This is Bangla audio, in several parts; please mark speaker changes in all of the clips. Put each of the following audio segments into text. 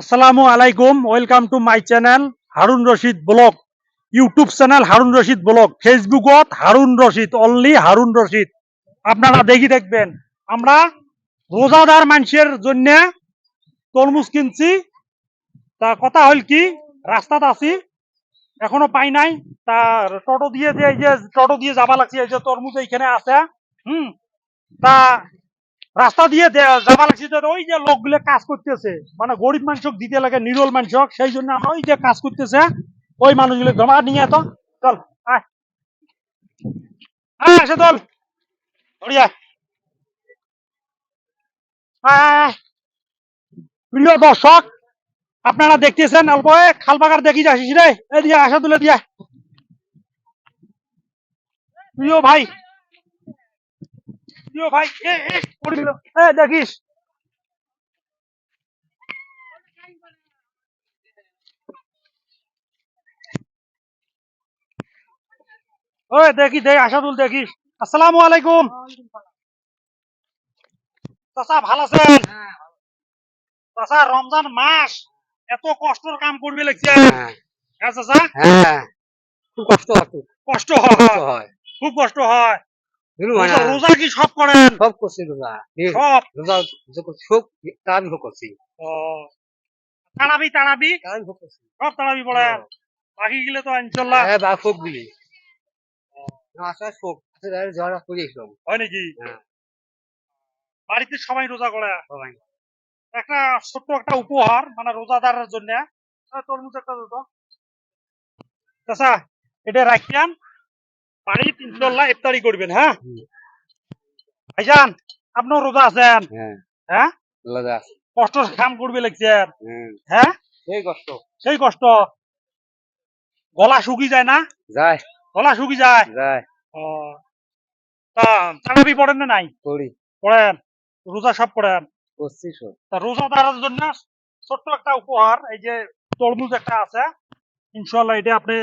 Speaker 1: আসসালামু আলাইকুম, welcome to my channel Harun Rashid blog. YouTube channel Harun Rashid blog. ফেসবুকত Harun Rashid only Harun Rashid. আপনারা দেখি দেখবেন, আমরা রোজাদার মানুষের জন্য তরমুজ কিনছি। তা কথা হল কি, রাস্তাত আছি, এখনও পাই নাই। তা টোটো দিয়ে যে, এই যে টোটো দিয়ে যাবা লাগছে, এই যে তরমুজ এইখানে আছে, হুম। তা রাস্তা দিয়ে যাবা লাগছে যে ওই যে লোকগুলো কাজ করতেছে মানে গরিব মানুষক দিতে লাগে, নিরল মানুষক, সেই জন্য আমরা ওই যে কাজ করতেছে, ওই মানুষগুলো জমা নিয়ে তো, চল। প্রিয় দর্শক, আপনারা দেখতেছেন অল্প এ খাল পাকার দেখি যাচ্ছিস রে। এই দিয়ে আসা তুলে দিয়ে প্রিয় ভাই প্রিয় ভাই এ এ পড়ে গেল। এ দেখিস। ওই দেখি দেখ আশাদুল দেখিস। আসসালামু আলাইকুম। চাচা ভালো আছেন? চাচা রমজান মাস এত কষ্টর কাম করবে লাগছে।
Speaker 2: হ্যাঁ।
Speaker 1: হ্যাঁ চাচা?
Speaker 2: হ্যাঁ। খুব কষ্ট হয় খুব।
Speaker 1: কষ্ট হয়।
Speaker 2: হয়।
Speaker 1: খুব কষ্ট হয়। রোজা- কি সব করেন?
Speaker 2: সব করছি রোজা
Speaker 1: সব।
Speaker 2: রোজা সব করছি।
Speaker 1: তারাবি তারাবি? সব তারাবি পড়েন বাকি গেলে তো ইনশাল্লাহ।
Speaker 2: হ্যাঁ বা যারা করিয়েছিলাম
Speaker 1: হয় নাকি?
Speaker 2: হ্যাঁ।
Speaker 1: বাড়িতে সবাই রোজা করে?
Speaker 2: সবাই।
Speaker 1: একটা ছোট্ট একটা উপহার মানে রোজাদারের জন্য। তরমুজ একটা দিত এটা রাখিয়ান। বাড়িতে ইনশাল্লাহ ইফতারি করবেন হ্যাঁ? ভাইজান রোজা আছেন
Speaker 2: হ্যাঁ।
Speaker 1: হ্যাঁ?
Speaker 2: রোজা
Speaker 1: কষ্ট কাম করবে লাগছেন
Speaker 2: হ্যাঁ।
Speaker 1: হ্যাঁ?
Speaker 2: সেই কষ্ট।
Speaker 1: সেই কষ্ট। গলা শুকি যায় না?
Speaker 2: যায়।
Speaker 1: গলা শুকি যায়?
Speaker 2: যায়।
Speaker 1: ও তা তারাবি পড়েন না নাই?
Speaker 2: করি
Speaker 1: পড়েন রোজা সব পড়েন?
Speaker 2: করছি সব।
Speaker 1: তা রোজাদারের জন্য ছোট্ট একটা উপহার এই যে তরমুজ একটা আছে ইনশাল্লাহ এটা আপনি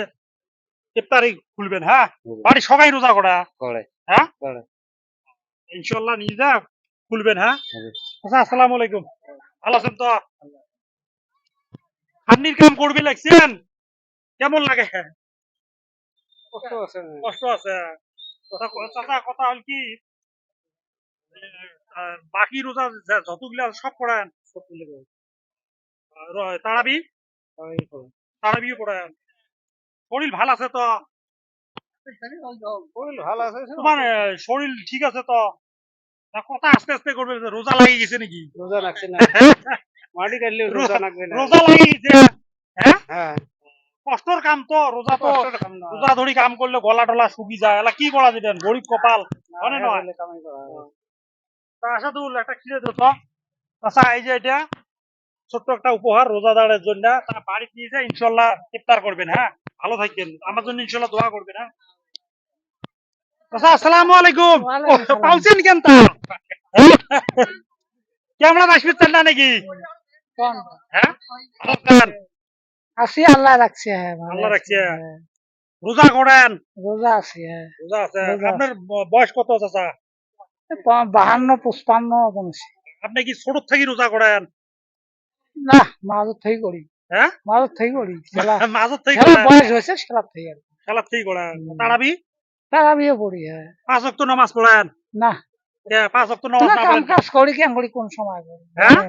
Speaker 1: ইফতারি খুলবেন হ্যাঁ? বাড়ি সবাই রোজা করে।
Speaker 2: করে।
Speaker 1: হ্যাঁ?
Speaker 2: করে।
Speaker 1: ইনশাল্লাহ নিজে খুলবেন হ্যাঁ? আচ্ছা আসসালামু আলাইকুম। ভালো আছেন তো? হান্নির কাম করবে লাগছেন? কেমন লাগে?
Speaker 2: কষ্ট আছে
Speaker 1: কষ্ট আছে। কথা চাচা কথা হল কি? বাকি রোজা যতগুলা সব পড়েন? তারাবি? তারাবিও পড়েন? শরীর ভালো আছে তো?
Speaker 2: শরীর ভালো আছে
Speaker 1: তোমার শরীর ঠিক আছে তো? কথা আস্তে আস্তে করবে রোজা লাগিয়ে গেছে নাকি?
Speaker 2: রোজা রাখছে না। মাটি কাটলে রোজা রাখবে না।
Speaker 1: রোজা লাগিয়ে গেছে হ্যাঁ? কষ্টর কাম তো রোজা তো।
Speaker 2: কষ্টের কাম না।
Speaker 1: রোজা ধরি কাম করলে গলা টলা শুকি যায়। এলা কি করা যেতেন? গরিব কপাল। না নয়?
Speaker 2: হলে কামাই করা।
Speaker 1: তা আসাদুল একটা খিরে দিত আচ্ছা এই যে এটা ছোট্ট একটা উপহার রোজাদারের জন্য। তা বাড়ি নিয়ে যায় ইনশাল্লাহ ইফতার করবেন হ্যাঁ? ভালো থাকবেন। আমার জন্য ইনশাল্লাহ দোয়া করবেন আসসালামু আলাইকুম।
Speaker 3: ওয়ালাইকুম
Speaker 1: ও,
Speaker 3: সালাম।
Speaker 1: পাউছেন কেন তা? কেমন আসবেন না নাকি হ্যাঁ? ভালো
Speaker 3: আল্লাহ রাখছে হ্যাঁ
Speaker 1: আল্লাহ রাখছে। রোজা করেন।
Speaker 3: রোজা আছি
Speaker 1: রোজা আছে। আপনার বয়স কত চাচা?
Speaker 3: বাহান্ন পুষ্পান্ন
Speaker 1: আপনি কি ছোট থেকে রোজা করেন?
Speaker 3: না মাঝত থেকে করি
Speaker 1: হ্যাঁ?
Speaker 3: মাঝত থেকে করি
Speaker 1: মাঝত থেকে
Speaker 3: বয়স হয়েছে খেলা থেকে আর
Speaker 1: খেলার থেকে করেন তারাবি?
Speaker 3: তারা পড়ি হ্যাঁ।
Speaker 1: পাঁচ অক্ট নামাজ পড়েন?
Speaker 3: না।
Speaker 1: পাঁচ অক্ট নামাজ
Speaker 3: না
Speaker 1: না
Speaker 3: কাম কাজ করি কেন করি কোন সময় করি?
Speaker 1: হ্যাঁ?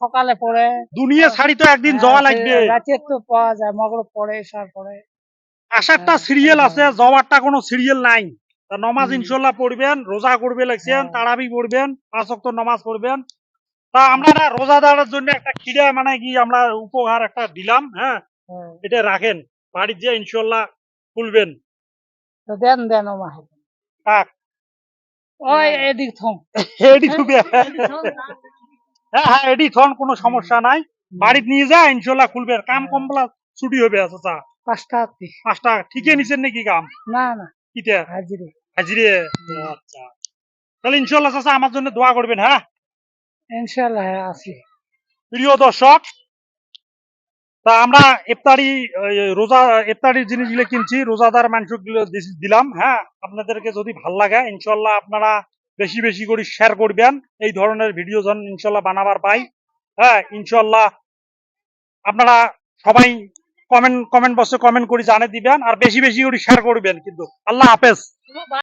Speaker 3: সকালে পড়ে
Speaker 1: দুনিয়া ছাড়ি তো একদিন যাওয়া লাগবে।
Speaker 3: রাতে তো পাওয়া যায় মগর পড়ে সার পড়ে।
Speaker 1: আসারটা সিরিয়াল আছে। যাওয়ারটা কোনো সিরিয়াল নাই। তা নমাজ ইনশাল্লাহ পড়বেন রোজা করবে লাগছেন। তারাবি পড়বেন পাঁচ অক্ট নামাজ পড়বেন। তা আমরা না রোজাদারের জন্য একটা খিদা মানে কি আমরা উপহার একটা দিলাম হ্যাঁ?
Speaker 3: হ্যাঁ।
Speaker 1: এটা রাখেন বাড়ির যে ইনশাল্লাহ খুলবেন।
Speaker 3: দেন দেন
Speaker 1: থাক।
Speaker 3: ওই এদিক থম।
Speaker 1: এডি থুবে হ্যাঁ। হ্যাঁ এডি থন কোনো সমস্যা নাই। বাড়িতে নিয়ে যা ইনশাল্লাহ খুলবেন কাম
Speaker 3: হ্যাঁ।
Speaker 1: কমলা ছুটি হবে আচ্ছা
Speaker 3: পাঁচটা
Speaker 1: পাঁচটা ঠিকই নিছেন নাকি কাম?
Speaker 3: না না।
Speaker 1: কিটা?
Speaker 3: হাজিরে।
Speaker 1: হাজিরে? আচ্ছা। তাহলে ইনশাল্লাহ চাচা আমার জন্য দোয়া করবেন হ্যাঁ?
Speaker 3: ইনশাল্লাহ হ্যাঁ আছি
Speaker 1: প্রিয় দর্শক, তা আমরা ইফতারি রোজা জিনিসগুলো কিনছি, রোজাদার মাংসগুলো দিলাম হ্যাঁ। আপনাদেরকে যদি ভালো লাগে ইনশাল্লাহ আপনারা বেশি বেশি করে শেয়ার করবেন। এই ধরনের ভিডিও যেন ইনশাল্লাহ বানাবার পাই হ্যাঁ ইনশাল্লাহ আপনারা সবাই কমেন্ট কমেন্ট বক্সে কমেন্ট করে জানিয়ে দিবেন, আর বেশি বেশি করে শেয়ার করবেন কিন্তু। আল্লাহ হাফেজ।